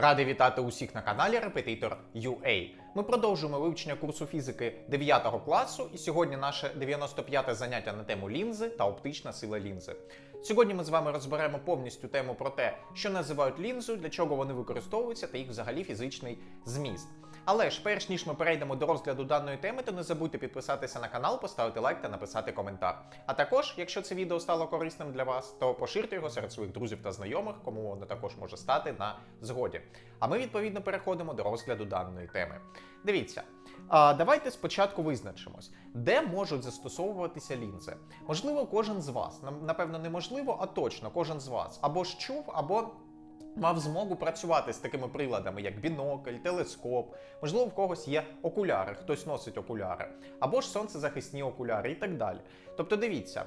Радий вітати усіх на каналі Репетитор UA. Ми продовжуємо вивчення курсу фізики 9 класу, і сьогодні наше 95-те заняття на тему лінзи та оптична сила лінзи. Сьогодні ми з вами розберемо повністю тему про те, що називають лінзою, для чого вони використовуються та їх взагалі фізичний зміст. Але ж перш ніж ми перейдемо до розгляду даної теми, то не забудьте підписатися на канал, поставити лайк та написати коментар. А також, якщо це відео стало корисним для вас, то поширте його серед своїх друзів та знайомих, кому воно також може стати на згоді. А ми відповідно переходимо до розгляду даної теми. Дивіться, а, давайте спочатку визначимось, де можуть застосовуватися лінзи. Можливо, кожен з вас, напевно, неможливо, а точно кожен з вас або ж чув, або мав змогу працювати з такими приладами, як бінокль, телескоп. Можливо, в когось є окуляри, хтось носить окуляри, або ж сонцезахисні окуляри і так далі. Тобто, дивіться,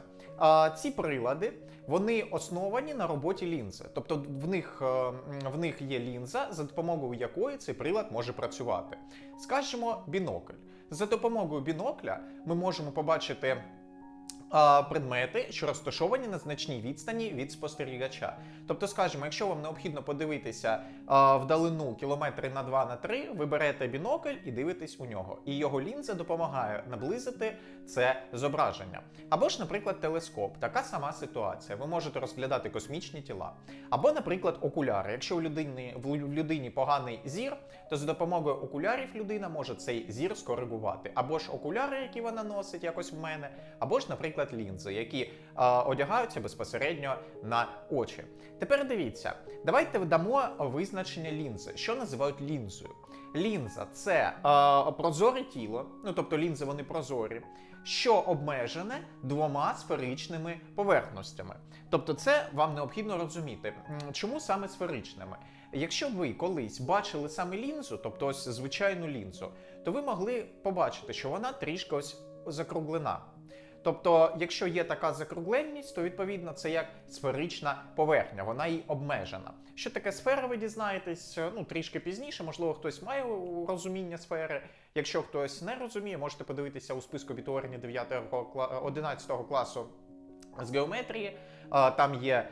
ці прилади вони основані на роботі лінзи. Тобто, в них, е, в них є лінза, за допомогою якої цей прилад може працювати. Скажімо, бінокль. За допомогою бінокля ми можемо побачити предмети, що розташовані на значній відстані від спостерігача. Тобто, скажімо, якщо вам необхідно подивитися а, вдалину кілометри на 2 на 3, ви берете бінокль і дивитесь у нього. І його лінза допомагає наблизити це зображення. Або ж, наприклад, телескоп. Така сама ситуація. Ви можете розглядати космічні тіла. Або, наприклад, окуляри. Якщо у людини в людині поганий зір, то за допомогою окулярів людина може цей зір скоригувати. Або ж окуляри, які вона носить, якось в мене, або ж, наприклад, лінзи, які а, одягаються безпосередньо на очі. Тепер дивіться, давайте дамо визначення лінзи. Що називають лінзою? Лінза це а, прозоре тіло, ну тобто лінзи вони прозорі, що обмежене двома сферичними поверхностями. Тобто, це вам необхідно розуміти. Чому саме сферичними? Якщо ви колись бачили саме лінзу, тобто ось звичайну лінзу, то ви могли побачити, що вона трішки ось закруглена. Тобто, якщо є така закругленність, то відповідно це як сферична поверхня, вона і обмежена. Що таке сфера, ви дізнаєтесь е, ну трішки пізніше. Можливо, хтось має розуміння сфери. Якщо хтось не розуміє, можете подивитися у списку 9 11 класу з геометрії. Там є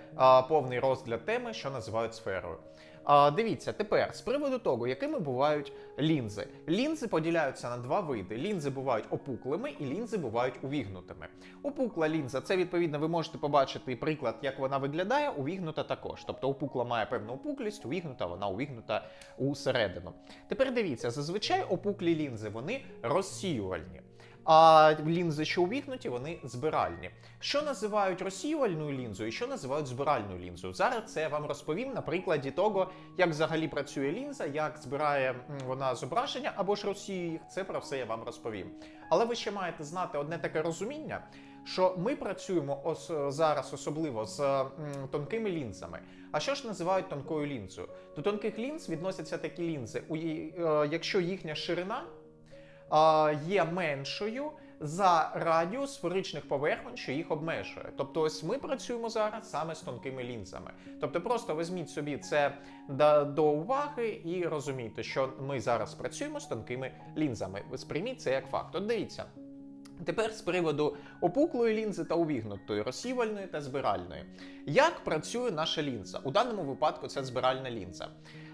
повний розгляд теми, що називають сферою. А, Дивіться, тепер з приводу того, якими бувають лінзи. Лінзи поділяються на два види: лінзи бувають опуклими і лінзи бувають увігнутими. Опукла лінза це відповідно, ви можете побачити приклад, як вона виглядає, увігнута також. Тобто опукла має певну опуклість, увігнута, вона увігнута усередину. Тепер дивіться, зазвичай опуклі лінзи вони розсіювальні. А лінзи, що увігнуті, вони збиральні. Що називають розсіювальною лінзою і що називають збиральною лінзою? Зараз це я вам розповім на прикладі того, як взагалі працює лінза, як збирає вона зображення або ж розсіює їх. Це про все я вам розповім. Але ви ще маєте знати одне таке розуміння, що ми працюємо ос зараз особливо з м, тонкими лінзами. А що ж називають тонкою лінзою? До тонких лінз відносяться такі лінзи, у е, якщо їхня ширина є меншою за радіус сферичних поверхонь, що їх обмежує. Тобто, ось ми працюємо зараз саме з тонкими лінзами. Тобто, просто візьміть собі це до, уваги і розумійте, що ми зараз працюємо з тонкими лінзами. Сприйміть це як факт. От дивіться. Тепер з приводу опуклої лінзи та увігнутої, розсівальної та збиральної. Як працює наша лінза? У даному випадку це збиральна лінза.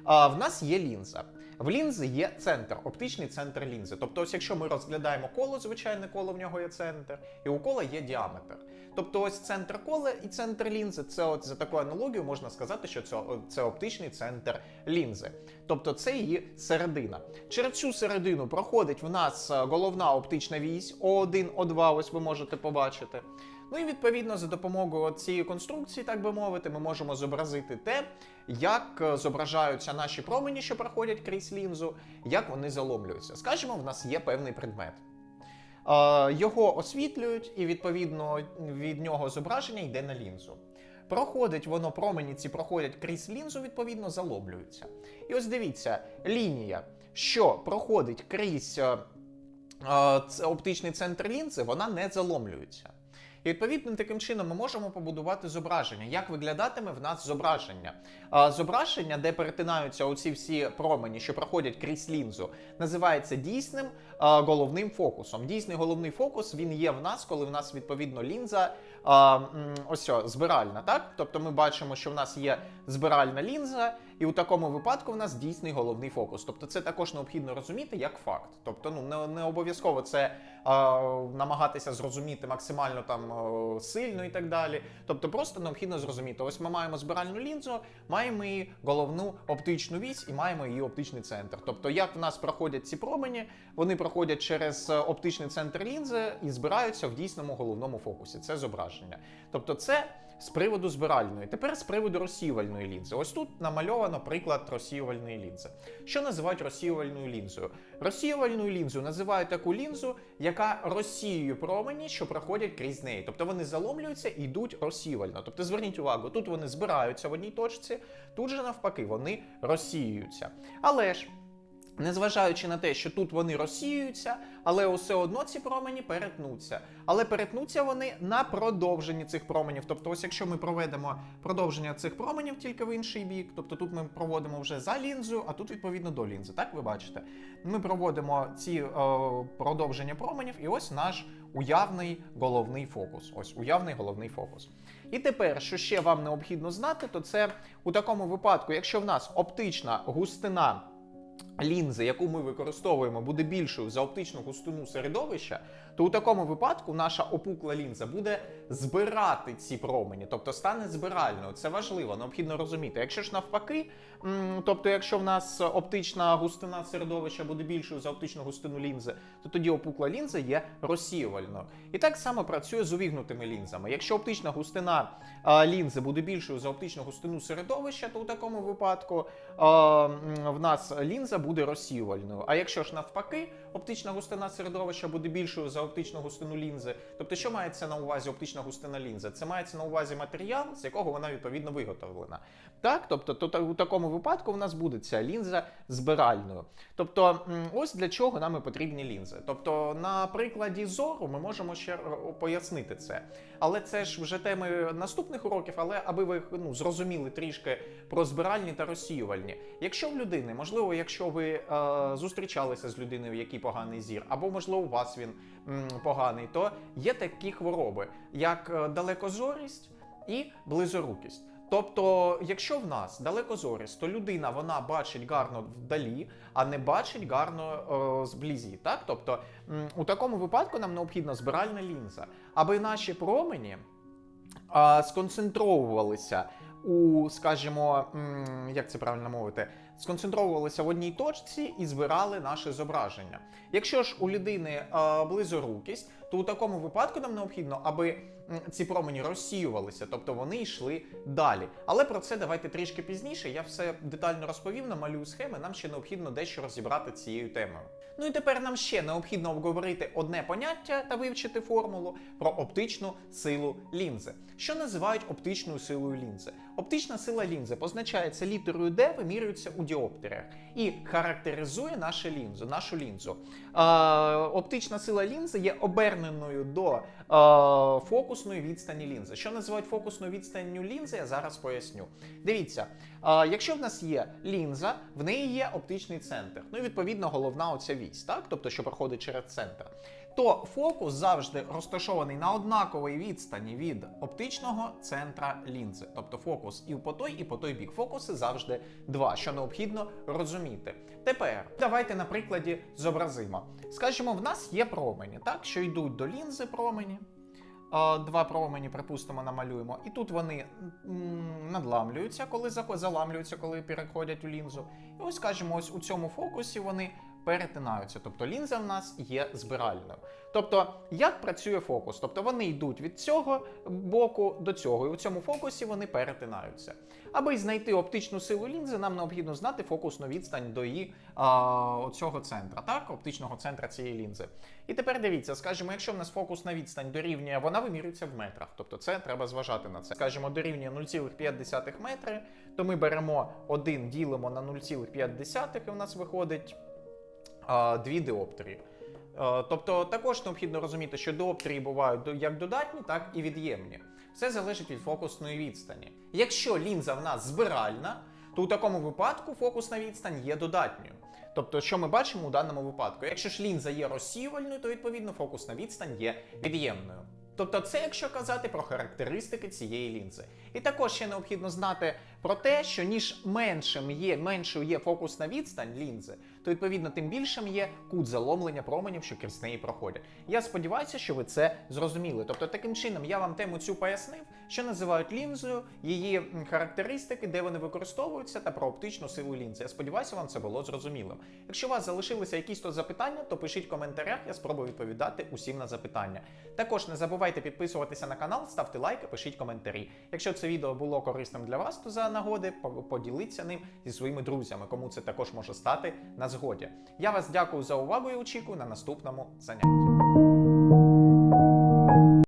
А, в нас є лінза. В лінзи є центр, оптичний центр лінзи. Тобто, ось якщо ми розглядаємо коло, звичайне коло в нього є центр, і у кола є діаметр. Тобто, ось центр кола і центр лінзи, це от за такою аналогією можна сказати, що це, це оптичний центр лінзи. Тобто це її середина. Через цю середину проходить в нас е, головна оптична вісь О1, О2, ось ви можете побачити. Ну і відповідно за допомогою цієї конструкції, так би мовити, ми можемо зобразити те, як е, зображаються наші промені, що проходять крізь лінзу, як вони заломлюються. Скажімо, в нас є певний предмет. Е, Його освітлюють, і відповідно від нього зображення йде на лінзу. Проходить воно, промені ці проходять крізь лінзу, відповідно, заломлюються. І ось дивіться, лінія, що проходить крізь е, оптичний центр лінзи, вона не заломлюється. І відповідно таким чином ми можемо побудувати зображення. Як виглядатиме в нас зображення? Зображення, де перетинаються оці всі промені, що проходять крізь лінзу, називається дійсним головним фокусом. Дійсний головний фокус він є в нас, коли в нас відповідно лінза а, ось о, збиральна, так? Тобто ми бачимо, що в нас є збиральна лінза, і у такому випадку в нас дійсний головний фокус. Тобто це також необхідно розуміти як факт. Тобто, ну не, не обов'язково це а, намагатися зрозуміти максимально там сильно і так далі. Тобто, просто необхідно зрозуміти. Ось ми маємо збиральну лінзу, маємо її головну оптичну вісь і маємо її оптичний центр. Тобто, як в нас проходять ці промені, вони проходять через е, оптичний центр лінзи і збираються в дійсному головному фокусі. Це зображення. Тобто, це з приводу збиральної. Тепер з приводу розсіювальної лінзи. Ось тут намальовано приклад розсіювальної лінзи. Що називають розсіювальною лінзою? Розсіювальною лінзою називають таку лінзу, яка розсіює промені, що проходять крізь неї. Тобто вони заломлюються і йдуть розсіювально. Тобто зверніть увагу, тут вони збираються в одній точці, тут же навпаки вони розсіюються. Але ж. Незважаючи на те, що тут вони розсіюються, але усе одно ці промені перетнуться. Але перетнуться вони на продовженні цих променів. Тобто, ось якщо ми проведемо продовження цих променів тільки в інший бік, тобто тут ми проводимо вже за лінзою, а тут відповідно до лінзи. Так ви бачите? Ми проводимо ці е, продовження променів, і ось наш уявний головний фокус. Ось уявний головний фокус. І тепер, що ще вам необхідно знати, то це у такому випадку, якщо в нас оптична густина лінзи, яку ми використовуємо, буде більшою за оптичну густину середовища, то у такому випадку наша опукла лінза буде збирати ці промені, тобто стане збиральною. Це важливо, необхідно розуміти. Якщо ж навпаки, тобто, якщо в нас оптична густина середовища буде більшою за оптичну густину лінзи, то тоді опукла лінза є розсіювальною. І так само працює з увігнутими лінзами. Якщо оптична густина лінзи буде більшою за оптичну густину середовища, то у такому випадку в нас лінза буде розсіювальною. А якщо ж навпаки, оптична густина середовища буде більшою за оптичну густину лінзи, тобто що мається на увазі оптична густина лінзи? Це мається на увазі матеріал, з якого вона відповідно виготовлена. Так, тобто, то, у такому випадку в нас буде ця лінза збиральною. Тобто, ось для чого нам і потрібні лінзи. Тобто, на прикладі зору ми можемо ще пояснити це. Але це ж вже теми наступних уроків, але аби ви ну, зрозуміли трішки про збиральні та розсіювальні. Якщо в людини, можливо, якщо ви е, зустрічалися з людиною, в якій поганий зір, або можливо у вас він м, поганий, то є такі хвороби, як е, далекозорість і близорукість. Тобто, якщо в нас далекозорість, то людина вона бачить гарно вдалі, а не бачить гарно е, зблизі. Так? Тобто, м, у такому випадку нам необхідна збиральна лінза, аби наші промені а, сконцентровувалися у, скажімо, м, як це правильно мовити, сконцентровувалися в одній точці і збирали наше зображення. Якщо ж у людини а, близорукість, то у такому випадку нам необхідно, аби ці промені розсіювалися, тобто вони йшли далі. Але про це давайте трішки пізніше. Я все детально розповів, намалюю схеми. Нам ще необхідно дещо розібрати цією темою. Ну і тепер нам ще необхідно обговорити одне поняття та вивчити формулу про оптичну силу лінзи. Що називають оптичною силою лінзи? Оптична сила лінзи позначається літерою D, вимірюється у діоптерах і характеризує нашу лінзу. Нашу лінзу. Е, оптична сила лінзи є оберненою до е, фокусної відстані лінзи. Що називають фокусною відстанню лінзи, я зараз поясню. Дивіться, якщо в нас є лінза, в неї є оптичний центр. Ну і відповідно головна оця вісь, так? тобто, що проходить через центр. То фокус завжди розташований на однаковій відстані від оптичного центра лінзи. Тобто фокус і по той, і по той бік. Фокуси завжди два, що необхідно розуміти. Тепер давайте на прикладі зобразимо. Скажімо, в нас є промені, так, що йдуть до лінзи промені. Два промені, припустимо, намалюємо. І тут вони надламлюються, коли заламлюються, коли переходять у лінзу. І ось, скажімо, ось у цьому фокусі вони перетинаються. Тобто лінза в нас є збиральною. Тобто, як працює фокус? Тобто вони йдуть від цього боку до цього, і у цьому фокусі вони перетинаються. Аби знайти оптичну силу лінзи, нам необхідно знати фокусну відстань до її а, цього центра, так, оптичного центра цієї лінзи. І тепер дивіться, скажімо, якщо в нас фокусна відстань дорівнює, вона вимірюється в метрах. Тобто це треба зважати на це. Скажімо, дорівнює 0,5 метри, то ми беремо 1, ділимо на 0,5, і у нас виходить дві діоптрії. Е, Тобто також необхідно розуміти, що діоптрії бувають як додатні, так і від'ємні. Все залежить від фокусної відстані. Якщо лінза в нас збиральна, то у такому випадку фокусна відстань є додатньою. Тобто, що ми бачимо у даному випадку? Якщо ж лінза є розсіювальною, то відповідно фокусна відстань є від'ємною. Тобто, це якщо казати про характеристики цієї лінзи. І також ще необхідно знати про те, що ніж меншим є, меншою є фокусна відстань лінзи, то відповідно тим більшим є кут заломлення променів, що крізь неї проходять. Я сподіваюся, що ви це зрозуміли. Тобто, таким чином я вам тему цю пояснив, що називають лінзою, її характеристики, де вони використовуються, та про оптичну силу лінзи. Я сподіваюся, вам це було зрозумілим. Якщо у вас залишилися якісь то запитання, то пишіть в коментарях, я спробую відповідати усім на запитання. Також не забувайте підписуватися на канал, ставте лайки, пишіть коментарі. Якщо це відео було корисним для вас, то за нагоди по- поділіться ним зі своїми друзями, кому це також може стати на згоді. Я вас дякую за увагу і очікую на наступному занятті.